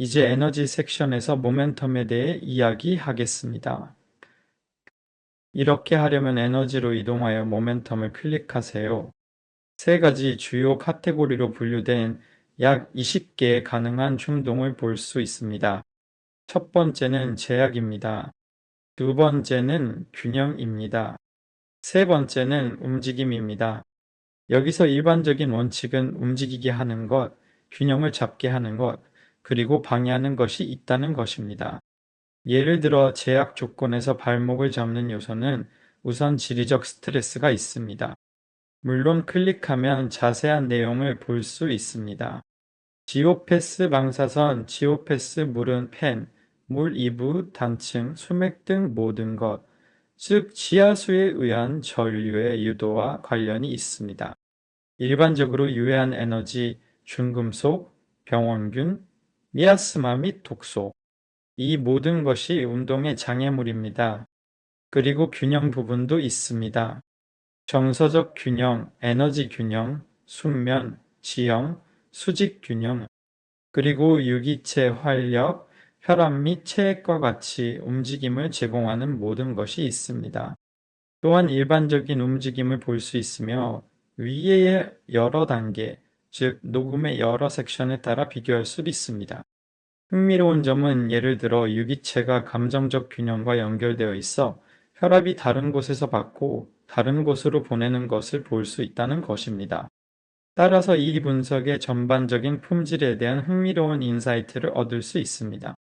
이제 에너지 섹션에서 모멘텀에 대해 이야기하겠습니다. 이렇게 하려면 에너지로 이동하여 모멘텀을 클릭하세요. 세 가지 주요 카테고리로 분류된 약 20개의 가능한 충동을 볼 수 있습니다. 첫 번째는 제약입니다. 두 번째는 균형입니다. 세 번째는 움직임입니다. 여기서 일반적인 원칙은 움직이게 하는 것, 균형을 잡게 하는 것, 그리고 방해하는 것이 있다는 것입니다. 예를 들어 제약 조건에서 발목을 잡는 요소는 우선 지리적 스트레스가 있습니다. 물론 클릭하면 자세한 내용을 볼 수 있습니다. 지오패스 방사선, 지오패스 물은 펜, 물 이부, 단층, 수맥 등 모든 것, 즉 지하수에 의한 전류의 유도와 관련이 있습니다. 일반적으로 유해한 에너지, 중금속, 병원균, 미아스마 및 독소, 이 모든 것이 운동의 장애물입니다. 그리고 균형 부분도 있습니다. 정서적 균형, 에너지 균형, 숙면, 지형, 수직 균형, 그리고 유기체 활력, 혈압 및 체액과 같이 움직임을 제공하는 모든 것이 있습니다. 또한 일반적인 움직임을 볼 수 있으며 위의 여러 단계, 즉 녹음의 여러 섹션에 따라 비교할 수 있습니다. 흥미로운 점은 예를 들어 유기체가 감정적 균형과 연결되어 있어 혈압이 다른 곳에서 받고 다른 곳으로 보내는 것을 볼 수 있다는 것입니다. 따라서 이 분석의 전반적인 품질에 대한 흥미로운 인사이트를 얻을 수 있습니다.